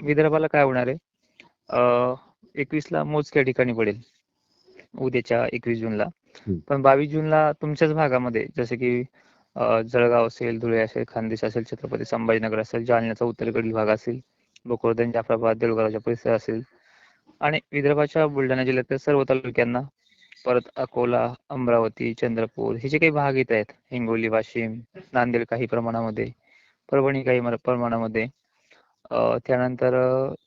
विदर्भाला काय होणार आहे? एकवीसला मोजक्या ठिकाणी पडेल. उद्याच्या एकवीस जूनला. पण बावीस जूनला तुमच्याच भागामध्ये जसे की जळगाव असेल धुळे असेल खानदेश असेल छत्रपती संभाजीनगर असेल जालन्याचा उत्तरेकडील भाग असेल भोकरदन जाफराबाद देऊळगावच्या परिसर असेल आणि विदर्भाच्या बुलढाणा जिल्ह्यातील सर्व तालुक्यांना परत अकोला अमरावती चंद्रपूर हे जे काही भाग येत आहेत हिंगोली वाशिम नांदेड काही प्रमाणामध्ये परभणी काही प्रमाणामध्ये त्यानंतर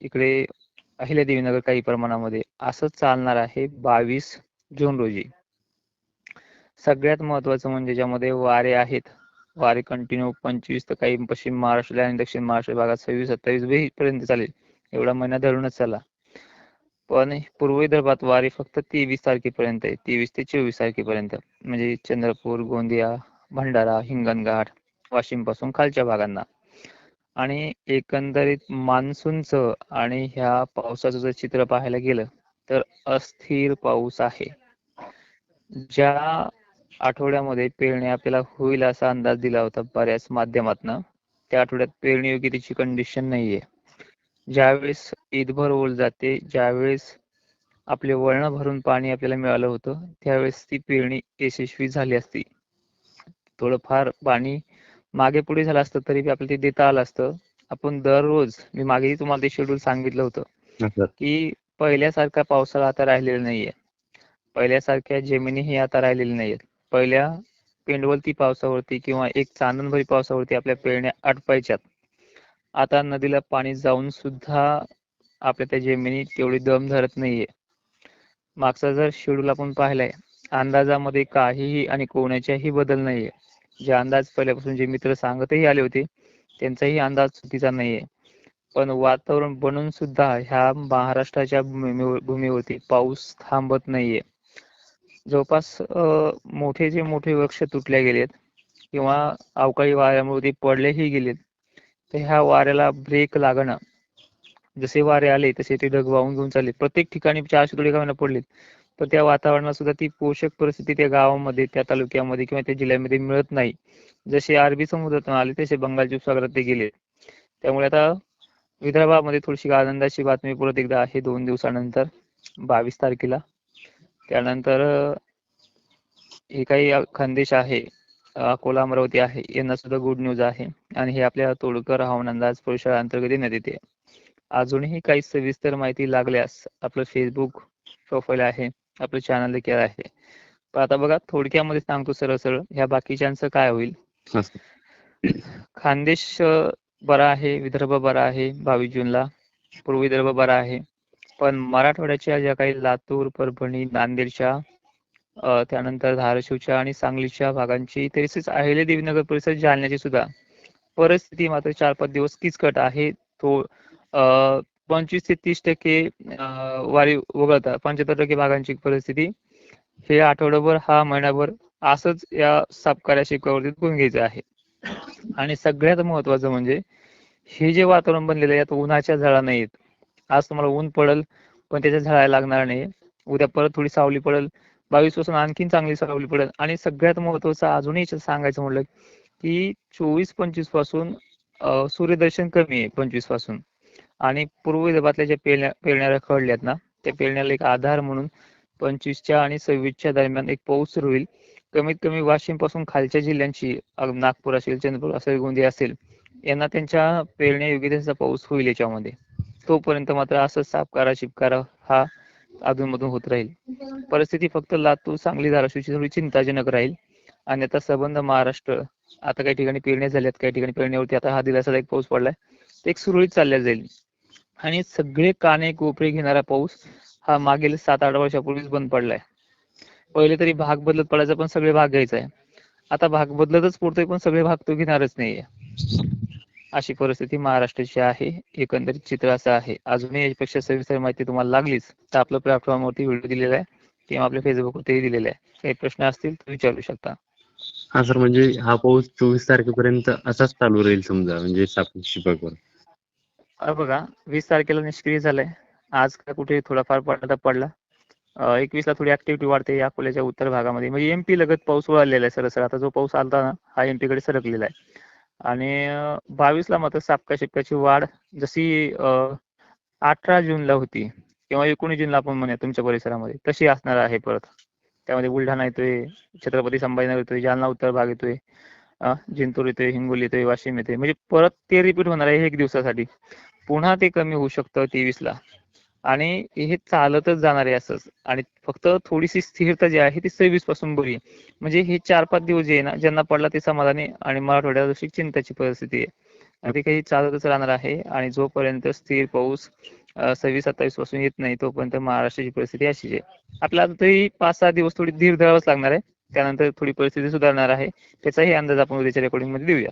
इकडे इकडे अहिल्यादेवीनगर काही प्रमाणामध्ये असं चालणार आहे बावीस जून रोजी. सगळ्यात महत्वाचं म्हणजे ज्यामध्ये वारे आहेत. वारे कंटिन्यू पंचवीस तर काही पश्चिम महाराष्ट्र आणि दक्षिण महाराष्ट्र भागात सव्वीस सत्तावीस बी पर्यंत चालेल. एवढा महिना धरूनच चाला. पण पूर्व विदर्भात वारे फक्त तेवीस तारखेपर्यंत आहे. तेवीस ते चोवीस तारखेपर्यंत. म्हणजे चंद्रपूर गोंदिया भंडारा हिंगणघाट वाशिमपासून खालच्या भागांना. आणि एकंदरीत मान्सूनचं आणि ह्या पावसाचं जर चित्र पाहायला गेलं तर अस्थिर पाऊस आहे. ज्या आठवड्यामध्ये पेरणी आपल्याला होईल असा अंदाज दिला होता बऱ्याच माध्यमातनं त्या आठवड्यात पेरणी योग्य त्याची कंडिशन नाहीये. ज्यावेळेस ईदभर ओल जाते ज्यावेळेस आपले वळण भरून पाणी आपल्याला मिळालं होतं त्यावेळेस ती पेरणी यशस्वी झाली असती. थोडंफार पाणी मागे पुढे झालं असतं तरी आपल्याला ते देता आलं असतं. आपण दररोज मी मागेही तुम्हाला ते शेड्यूल सांगितलं होतं. की पहिल्यासारखा पावसाळा आता राहिलेला नाहीये. पहिल्यासारख्या जमिनीही आता राहिलेल्या नाहीयेत. पहिल्या पेंडवलती पावसावरती किंवा एक चांदणभरी पावसावरती आपल्या पेरण्या आटपायच्यात. आता नदीला पाणी जाऊन सुद्धा आपल्या त्या जमिनी तेवढी दम धरत नाहीये. मागचा जर शेड्यूल आपण पाहिलाय अंदाजामध्ये काहीही आणि कोणाच्याही बदल नाहीये. जे अंदाज पहिल्यापासून जे मित्र सांगतही आले होते त्यांचाही अंदाज चुकीचा नाहीये. पण वातावरण बनून सुद्धा ह्या महाराष्ट्राच्या भूमीवरती पाऊस थांबत नाहीये. जवळपास मोठे जे मोठे वृक्ष तुटले गेलेत किंवा अवकाळी वाऱ्यामुळे ते पडलेही गेलेत तर ह्या वाऱ्याला ब्रेक लागणं जसे वारे आले तसे ते ढग वाहून घेऊन चालले प्रत्येक ठिकाणी चारशे तोडे गावांना पडलेत. तर त्या वातावरणात सुद्धा ती पोषक परिस्थिती त्या गावामध्ये त्या तालुक्यामध्ये किंवा त्या जिल्ह्यामध्ये मिळत नाही. जसे अरबी समुद्रातून आले तसे बंगालच्या उपसागरात ते गेले. त्यामुळे आता विदर्भामध्ये थोडीशी आनंदाची बातमी परत एकदा आहे दोन दिवसानंतर बावीस तारखेला. त्यानंतर हे काही खानदेश आहे अकोला अमरावती आहे यांना सुद्धा गुड न्यूज आहे. आणि हे आपल्या तोडकर हवामान अंदाज परिषद अंतर्गत देण्यात येते. अजूनही काही सविस्तर माहिती लागल्यास आपलं फेसबुक प्रोफाईल आहे. आपलं चॅनल देखील आहे. पण आता बघा थोडक्यामध्ये सांगतो सरळ सरळ ह्या बाकीच्यांचं काय होईल. खानदेश बरा आहे विदर्भ बरा आहे बावीस जूनला. पूर्व विदर्भ बरा आहे. पण मराठवाड्याच्या ज्या काही लातूर परभणी नांदेडच्या त्यानंतर धाराशिवच्या आणि सांगलीच्या भागांची तसेच अहिल्यादेवीनगर परिसर जालन्याची सुद्धा परिस्थिती मात्र चार पाच दिवस किचकट आहे. तो अ, पंचवीस ते तीस टक्के वारी वगळता पंच्याहत्तर टक्के भागांची परिस्थिती हे आठवडाभर हा महिनाभर असंच या सापकाऱ्या शिकवावरती बघून घ्यायचं आहे. आणि सगळ्यात महत्वाचं म्हणजे हे जे वातावरण बनलेलं आहे यात उन्हाच्या झळा नाहीत आज तुम्हाला ऊन पडल पण त्याच्या झळा लागणार नाही उद्या परत थोडी सावली पडेल बावीसपासून आणखीन चांगली सावली पडेल. आणि सगळ्यात महत्वाचं अजूनही सांगायचं म्हटलं की चोवीस पंचवीसपासून सूर्यदर्शन कमी आहे पंचवीसपासून. आणि पूर्व विदर्भातल्या ज्या पेरण्या खडल्या आहेत ना त्या पेरण्याला एक आधार म्हणून पंचवीसच्या आणि सव्वीसच्या दरम्यान एक पाऊस सुरू होईल कमीत कमी वाशिमपासून खालच्या जिल्ह्यांची नागपूर असेल चंद्रपूर असेल गोंदिया असेल यांना त्यांच्या पेरण्या योग्य पाऊस होईल याच्यामध्ये. तोपर्यंत मात्र असं सापकारा शिपकारा हा अधूनमधून होत राहील. परिस्थिती फक्त लातूर सांगली धाराशिवची थोडी चिंताजनक राहील. आणि आता संबंध महाराष्ट्र आता काही ठिकाणी पेरण्या झाल्यात काही ठिकाणी पेरण्यावरती आता हा दिलासा एक पाऊस पडलाय ते एक सुरळीत चालल्या जाईल. आणि सगळे काने कोपरे घेणारा पाऊस हा मागील सात आठ वर्षापूर्वीच बंद पडलाय. पहिले तरी भाग बदलत पडायचा पण सगळे भाग घ्यायचा आहे. आता भाग बदलतच पुरतोय पण सगळे भाग तो घेणारच नाहीये. अशी परिस्थिती महाराष्ट्राची आहे. एकंदरीत चित्र असं आहे. अजूनही यापेक्षा सविस्तर माहिती तुम्हाला लागलीच तर आपल्या प्लॅटफॉर्मवरती व्हिडिओ दिलेला आहे. किंवा आपल्या फेसबुकवरती दिलेला आहे. काही प्रश्न असतील तर विचारू शकता. हा सर म्हणजे हा पाऊस चोवीस तारखेपर्यंत असाच चालू राहील समजा म्हणजे साप बघा वीस तारखेला निष्क्रिय झालाय. आज का कुठे थोडाफार पडला तर पडला. एकवीस ला थोडी ऍक्टिव्हिटी वाढते अकोल्याच्या उत्तर भागामध्ये. म्हणजे एमपी लगत पाऊस वळलेला आहे सरसर. आता जो पाऊस आलता ना हा एमपी कडे सरकलेला आहे. आणि बावीस बावीसला मात्र सापका शिपकाची वाढ जशी अठरा जूनला होती किंवा एकोणीस जूनला आपण म्हणूया तुमच्या परिसरामध्ये तशी असणार आहे परत. त्यामध्ये बुलढाणा येतोय छत्रपती संभाजीनगर येतोय जालना उत्तर भाग येतोय जिंतूर येतोय हिंगोली येतोय वाशिम येतोय. म्हणजे परत ते रिपीट होणार आहे एक दिवसासाठी. पुन्हा ते कमी होऊ शकतं तेवीसला आणि हे चालतच जाणार आहे असंच. आणि फक्त थोडीशी स्थिरता जी आहे ती सव्वीसपासून बरी. म्हणजे हे चार पाच दिवस जे आहे ना ज्यांना पडला ते समाधानी आणि मराठवाड्यात अशी चिंताची परिस्थिती आहे. आणि ते काही चालतच राहणार आहे आणि जोपर्यंत स्थिर पाऊस सव्वीस सत्तावीसपासून येत नाही तोपर्यंत महाराष्ट्राची परिस्थिती अशीच आहे. आपल्याला तरी पाच सहा दिवस थोडी धीर धरावंच लागणार आहे. त्यानंतर थोडी परिस्थिती सुधारणार आहे. त्याचाही अंदाज आपण उद्याच्या रेकॉर्डिंगमध्ये देऊया.